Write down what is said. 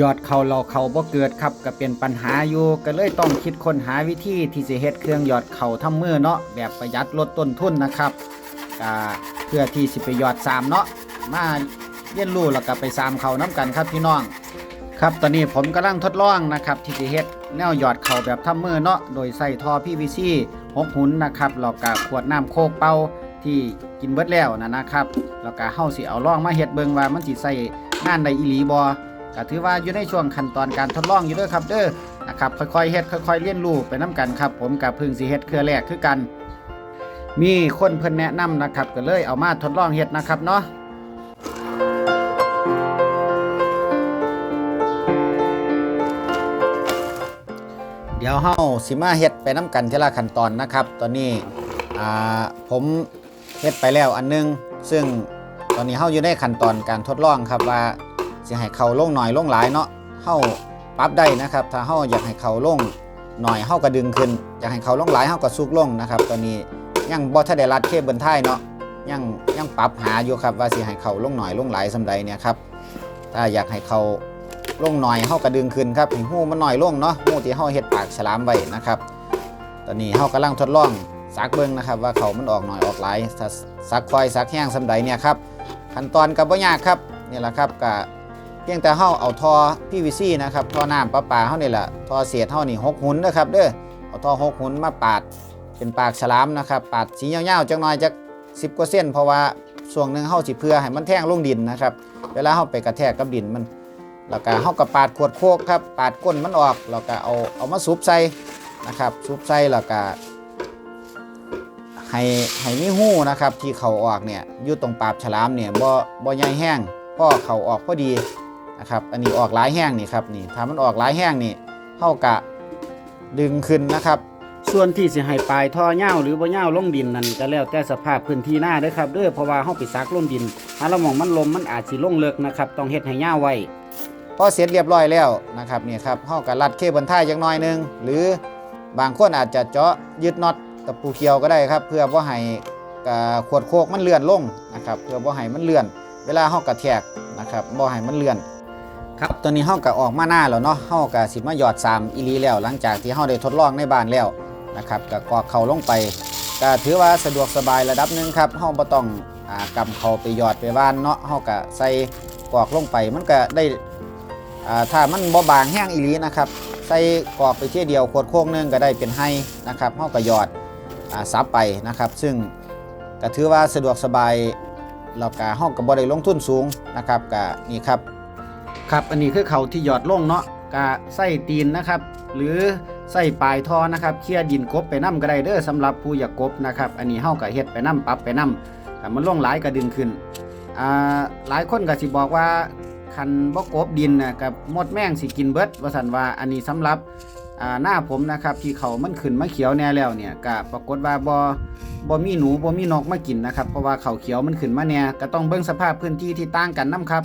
ยอดเขาเราเขาบ่เกิดครับก็เป็นปัญหาอยู่ก็เลยต้องคิดค้นหาวิธีที่สิเฮ็ดเครื่องหยอดเขาทำมือเนาะแบบประหยัดลดต้นทุนนะครับก็เพื่อที่สิไปหยอดสามเนาะมาเรียนรู้แล้วก็ไปสามเขาน้กันครับพี่น้องครับตอนนี้ผมกำลังทดลองนะครับที่สิเฮ็ดแนวหยอดเข่าแบบทำมือเนาะโดยใส่ท่อ PVC หกหุนนะครับแล้วก็ขวดน้ำโคกเป่าที่กินเบิดแล้วนะนะครับแล้วก็เฮาสิเอาล่องมาเฮ็ดเบิ่งว่ามันสิใส่งานได้อีหลีบ่ ก็ถือว่าอยู่ในช่วงขั้นตอนการทดลองอยู่ด้อครับเด้อนะครับค่อยๆเฮ็ดค่อยๆเรียนรู้ไปนํกันครับ ผมกับพึ่งสิเฮ็ดเครือแรกคือกัน มีคนเพิ่นแนะนำนะครับ ก็เลยเอามาทดลองเฮ็ดนะครับเนาะเดี๋ยวเฮาสิมาเฮ็ดไปน้ำกันทีละขั้นตอนนะครับ ตอนนี้อ่าผมเฮ็ดไปแล้วอันหนึง ซึ่งตอนนี้เฮาอยู่ในขั้นตอนการทดลองครับว่า สิให้เขาลงหน่อยลงหลายเนาะเฮาปรับได้นะครับ ถ้าเฮาอยากให้เขาลงหน่อยเฮาก็ดึงขึ้นอยากให้เขาลงหลายเฮาก็ซุกลงนะครับ ตอนนี้ยังบ่ทันได้รัดเคเบิลท้ายเนาะยังยังปรับหาอยู่ครับว่าสิให้เขาลงหน่อยลงหลายสำใดเนี่ยครับถ้าอยากให้เขาลงหน่อยเฮากระดึงขึ้นครับให้หูมันหน่อยลงเนาะหูที่เฮาเฮ็ดปากฉลามไว้นะครับ ตอนนี้เฮากำลังทดลองซักเบิ่งนะครับ ว่าเขามันออกหน่อยออกหลายถ้าซักค่อยซักแห้งสำใดเนี่ยครับขั้นตอนก็บ่ยากครับนี่แหละครับก็เพียงแต่เฮาเอาท่อ PVC นะครับท่อน้ำประปาเฮานี่แหละท่อเศษเฮานี่หกหุ่นนะครับเด้อเอาท่อหกหุ่นมาปาดเป็นปากฉลามนะครับปาดสียาวๆจักหน่อยจัก10กว่าเส้นเพราะว่าช่วงหนึ่งเฮาสิเพื่อให้มันแท่งลงดินนะครับเวลาเฮาไปกระแทกกับดินมันแล้วก็เฮาก็ปาดขวดโคกครับปาดก้นมันออกแล้วก็เอาเอามาซุบใส่นะครับซุบใส่แล้วก็ให้ให้มีหู้นะครับที่เขาออกเนี่ยอยู่ตรงปากฉลามเนี่ยบ่บ่ใหญ่แห้งพ่อเขาออกพอดี นะครับ อันนี้ออกหลายแห้งนี่ครับนี่ถ้ามันออกหลายแห้งนี่เฮากะดึงขึ้นนะครับ ส่วนที่สิให้ปลายท่อเง่าหรือบ่เง่าลงดินนั่นก็แล้วแต่สภาพพื้นที่หน้าเด้อครับเด้อเพราะว่าเฮาไปซักลงดิน ถ้าเรามองมันลมมันอาจสิลงเลิกนะครับ ต้องเฮ็ดให้เง่าไว้พอเสร็จเรียบร้อยแล้วนะครับเนี่ยครับเฮาก็รัดเคเบิลท้ายจักหน่อยหนึงหรือบางคนอาจจะเจาะยึดน็อตตะปูเขียวก็ได้ครับ เพื่อบ่ให้อ่าขวดโคกมันเลื่อนลงนะครับ เพื่อบ่ให้มันเลื่อน เวลาเฮากระแทกนะครับบ่ให้มันเลื่อน ครับตอนนี้เฮาก็ออกมาหน้าแล้วเนาะเฮาก็สิมาหยอด3อีลีแล้ว หลังจากที่เฮาได้ทดลองในบ้านแล้วนะครับก็กรอกเข้าลงไปก็ถือว่าสะดวกสบายระดับหนึงครับเฮาบ่ต้องอ่ากำเข้าไปหยอดไปว่านเนาะเฮาก็ใส่กรอกลงไปมันก็ได้อ่าถ้ามันบ่บางแห้งอีหลีนะครับใส่กรอกไปเที่ยเดียวขวดโค้งนึงก็ได้เป็นให้นะครับเฮาก็หยอดอ่าซับไปนะครับ ซึ่งก็ถือว่าสะดวกสบายแล้วก็เฮาก็บ่ได้ลงทุนสูงนะครับก็นี่ครับ ครับอันนี้คือเขาที่หยอดลงเนาะก็ใส่ตีนนะครับ หรือใส่ปลายท่อนะครับเคลียดินกบไปนํก็ได้เด้อสำหรับผู้อยากกบนะครับอันนี้เฮาก็เฮ็ดไปนํปรับไปนํถ้ามันลงหลายก็ดึงขึ้นอ่าหลายคนก็สิบอกว่าคันบ่กบดินนะกับมดแมงสิกินเบิดว่าสันว่าอันนี้สำหรับอ่าหน้าผมนะครับที่เขามันขึ้นมาเขียวแน่แล้วเนี่ยก็ปรากฏว่าบ่บ่มีหนูบ่มีนกมากินนะครับเพราะว่าเขาเขียวมันขึ้นมาแน่ก็ต้องเบิ่งสภาพพื้นที่ที่ต่างกันนํครับ